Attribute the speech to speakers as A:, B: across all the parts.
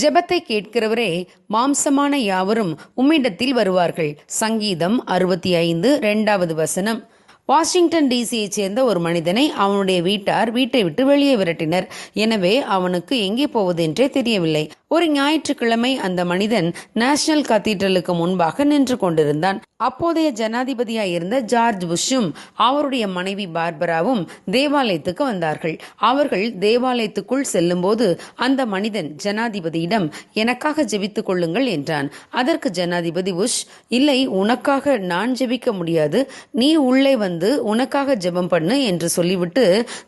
A: ஜெபத்தை கேட்கிறவரே மாம்சமான யாவரும் உம்மிடத்தில் வருவார்கள். சங்கீதம் அறுபத்தி ஐந்து இரண்டாவது வசனம். வாஷிங்டன் டிசியைச் சேர்ந்த ஒரு மனிதனை அவனுடைய வீட்டார் வீட்டை விட்டு வெளியே விரட்டினர். எனவே அவனுக்கு எங்கே போவது என்றே தெரியவில்லை. ஒரு ஞாயிற்றுக்கிழமை அந்த மனிதன் நேஷனல் கத்தீட்ரலுக்கு முன்பாக நின்று கொண்டிருந்தான். அப்போதைய ஜனாதிபதியாக இருந்த ஜார்ஜ் புஷ்ஷும் அவருடைய மனைவி பார்பராவும் தேவாலயத்துக்கு வந்தார்கள். அவர்கள் தேவாலயத்துக்குள் செல்லும்போது அந்த மனிதன் ஜனாதிபதியிடம் எனக்காக ஜெபித்துக் கொள்ளுங்கள் என்றான். அதற்கு ஜனாதிபதி புஷ் இல்லை உனக்காக நான் ஜெபிக்க முடியாது. நீ உள்ளே வந்து உனக்காக ஜெபம் பண்ணு என்று சொல்லிவிட்டு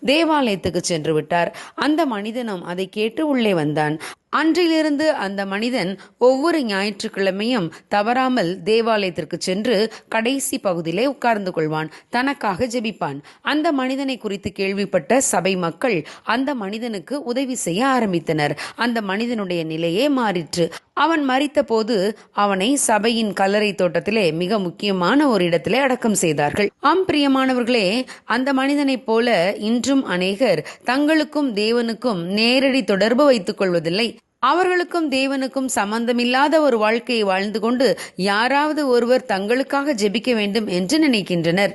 A: தேவாலயத்துக்கு சென்று விட்டார். அந்த மனிதனும் அதை கேட்டு உள்ளே வந்தான். அன்றிலிருந்து அந்த மனிதன் ஒவ்வொரு ஞாயிற்றுக்கிழமையும் தவறாமல் தேவாலயத்திற்கு சென்று கடைசி பகுதியிலே உட்கார்ந்து கொள்வான் தனக்காக ஜெபிப்பான். அந்த மனிதனை குறித்து கேள்விப்பட்ட சபை மக்கள் அந்த மனிதனுக்கு உதவி செய்ய ஆரம்பித்தனர். அந்த மனிதனுடைய நிலையே மாறிற்று. அவன் மறித்தபோது அவனை சபையின் கல்லறை தோட்டத்திலே மிக முக்கியமான ஒரு இடத்திலே அடக்கம் செய்தார்கள். ஆம் பிரியமானவர்களே அந்த மனிதனைப் போல இன்றும் அநேகர் தங்களுக்கும் தேவனுக்கும் நேரடி தொடர்பு வைத்துக் கொள்வதில்லை. அவர்களுக்கும் தேவனுக்கும் சம்பந்தமில்லாத ஒரு வாழ்க்கையை வாழ்ந்து கொண்டு யாராவது ஒருவர் தங்களுக்காக ஜெபிக்க வேண்டும் என்று நினைக்கின்றனர்.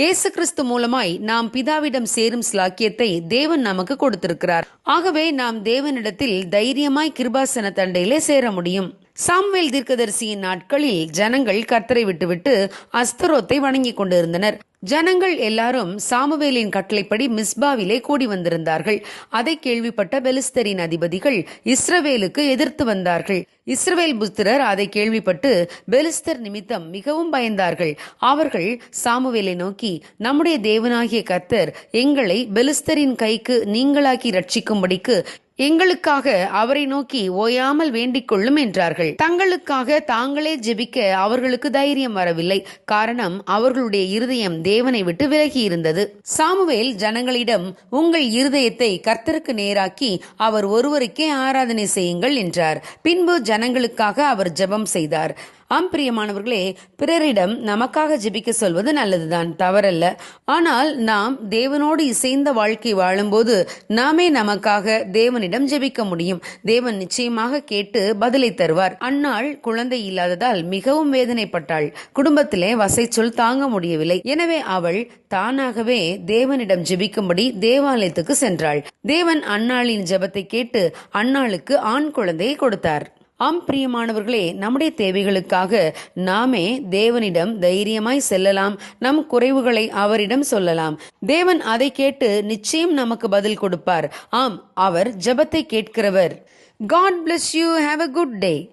A: இயேசு கிறிஸ்து மூலமாய் நாம் பிதாவிடம் சேரும் ஸ்லாக்கியத்தை தேவன் நமக்கு கொடுத்திருக்கிறார். ஆகவே நாம் தேவனிடத்தில் தைரியமாய் கிருபாசன தண்டையிலே சேர முடியும். சாம்வேல் தீர்க்கதரிசியின் நாட்களில் ஜனங்கள் கர்த்தரை விட்டுவிட்டு அஸ்தரோத்தை வணங்கிக் கொண்டிருந்தனர். ஜனங்கள் எல்லாரும் சாமுவேலின் கட்டளைப்படி மிஸ்பாவிலே கூடி வந்திருந்தார்கள். அதை கேள்விப்பட்ட பெலிஸ்தரின் அதிபதிகள் இஸ்ரவேலுக்கு எதிர்த்து வந்தார்கள். இஸ்ரவேல் புத்திரர் அதை கேள்விப்பட்டு பெலிஸ்தர் நிமித்தம் மிகவும் பயந்தார்கள். அவர்கள் சாமுவேலை நோக்கி நம்முடைய தேவனாகிய கர்த்தர் எங்களை பெலிஸ்தரின் கைக்கு நீங்களாக்கி ரட்சிக்கும்படிக்கு எங்களுக்காக அவரை நோக்கி ஓயாமல் வேண்டிக் கொள்ளும் என்றார்கள். தங்களுக்காக தாங்களே ஜெபிக்க அவர்களுக்கு தைரியம் வரவில்லை. காரணம் அவர்களுடைய இருதயம் தேவனை விட்டு விலகி இருந்தது சாமுவேல் ஜனங்களிடம் உங்கள் இருதயத்தை கர்த்தருக்கு நேராக்கி அவர் ஒருவருக்கே ஆராதனை செய்யுங்கள் என்றார். பின்பு ஜனங்களுக்காக அவர் ஜெபம் செய்தார். ஆம் பிரியமானவர்களே பிறரிடம் நமக்காக ஜெபிக்க சொல்வது நல்லதுதான் தவறல்ல. ஆனால் நாம் தேவனோடு இசைந்த வாழ்க்கை வாழும்போது நாமே நமக்காக தேவன் தேவனிடம் ஜெபிக்க முடியும். தேவன் நிச்சயமாக கேட்டு பதிலை தருவார். அன்னாள் குழந்தை இல்லாததால் மிகவும் வேதனைப்பட்டாள். குடும்பத்திலே வசைச்சொல் தாங்க முடியவில்லை. எனவே அவள் தானாகவே தேவனிடம் ஜெபிக்கும்படி தேவாலயத்துக்கு சென்றாள். தேவன் அன்னாளின் ஜெபத்தை கேட்டு அன்னாளுக்கு ஆண் குழந்தையை கொடுத்தார். ஆம் பிரியமானவர்களே நம்முடைய தேவைகளுக்காக நாமே தேவனிடம் தைரியமாய் செல்லலாம். நம் குறைவுகளை அவரிடம் சொல்லலாம். தேவன் அதை கேட்டு நிச்சயம் நமக்கு பதில் கொடுப்பார். ஆம் அவர் ஜபத்தை கேட்கிறவர். God bless you have a good day